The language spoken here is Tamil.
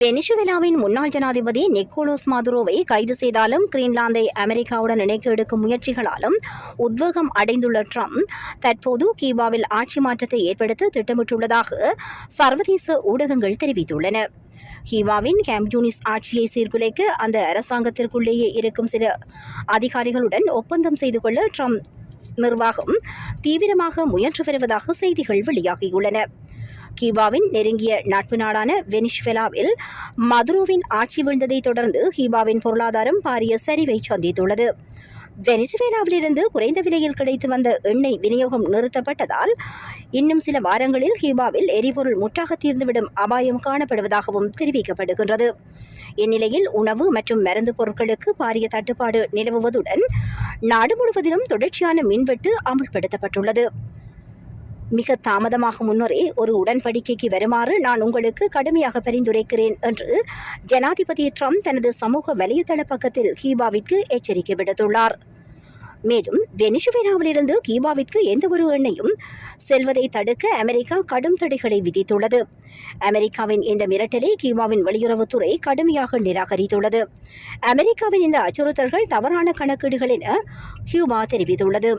வெனிசுவேலாவின் முன்னாள் ஜனாதிபதி நிக்கோலோஸ் மாதுரோவை கைது செய்தாலும் கிரீன்லாந்தை அமெரிக்காவுடன் இணைக்க எடுக்கும் முயற்சிகளாலும் உத்வேகம் அடைந்துள்ள ட்ரம்ப் தற்போது கியூபாவில் ஆட்சி மாற்றத்தை ஏற்படுத்த திட்டமிட்டுள்ளதாக சர்வதேச ஊடகங்கள் தெரிவித்துள்ளன. ஹீவாவின் கேம்ஜூனிஸ் ஆட்சியை சீர்குலைக்க அந்த அரசாங்கத்திற்குள்ளேயே இருக்கும் சில அதிகாரிகளுடன் ஒப்பந்தம் செய்து கொள்ள ட்ரம்ப் நிர்வாகம் தீவிரமாக முயன்று வருவதாக செய்திகள் வெளியாகியுள்ளன. கியூபாவின் நெருங்கிய நட்பு நாடான வெனிஸ்வேலாவில் மதுரோவின் ஆட்சி வீழ்ந்ததை தொடர்ந்து கியூபாவின் பொருளாதாரம் பாரிய சரிவை சந்தித்துள்ளது. வெனிசுவேலாவிலிருந்து குறைந்த விலையில் கிடைத்து வந்த எண்ணெய் விநியோகம் நிறுத்தப்பட்டதால் இன்னும் சில வாரங்களில் கியூபாவில் எரிபொருள் முற்றாக தீர்ந்துவிடும் அபாயம் காணப்படுவதாகவும் தெரிவிக்கப்படுகின்றது. இந்நிலையில் உணவு மற்றும் மருந்து பொருட்களுக்கு பாரிய தட்டுப்பாடு நிலவுவதுடன் நாடு முழுவதிலும் தொடர்ச்சியான மின்வெட்டு அமுல்படுத்தப்பட்டுள்ளது. மிக தாமதமாக முன்னரே ஒரு உடன்படிக்கைக்கு வருமாறு நான் உங்களுக்கு கடுமையாக பரிந்துரைக்கிறேன் என்று ஜனாதிபதி ட்ரம்ப் தனது சமூக வலைதள பக்கத்தில் கியூபாவிற்கு எச்சரிக்கை விடுத்துள்ளார். மேலும் வெனிசுவேலாவிலிருந்து கியூபாவிற்கு எந்த ஒரு செல்வதை தடுக்க அமெரிக்கா கடும் தடைகளை விதித்துள்ளது. அமெரிக்காவின் இந்த மிரட்டலை கியூபாவின் வெளியுறவுத்துறை கடுமையாக நிராகரித்துள்ளது. அமெரிக்காவின் இந்த அச்சுறுத்தல்கள் தவறான கணக்கீடுகள் என கியூபா தெரிவித்துள்ளது.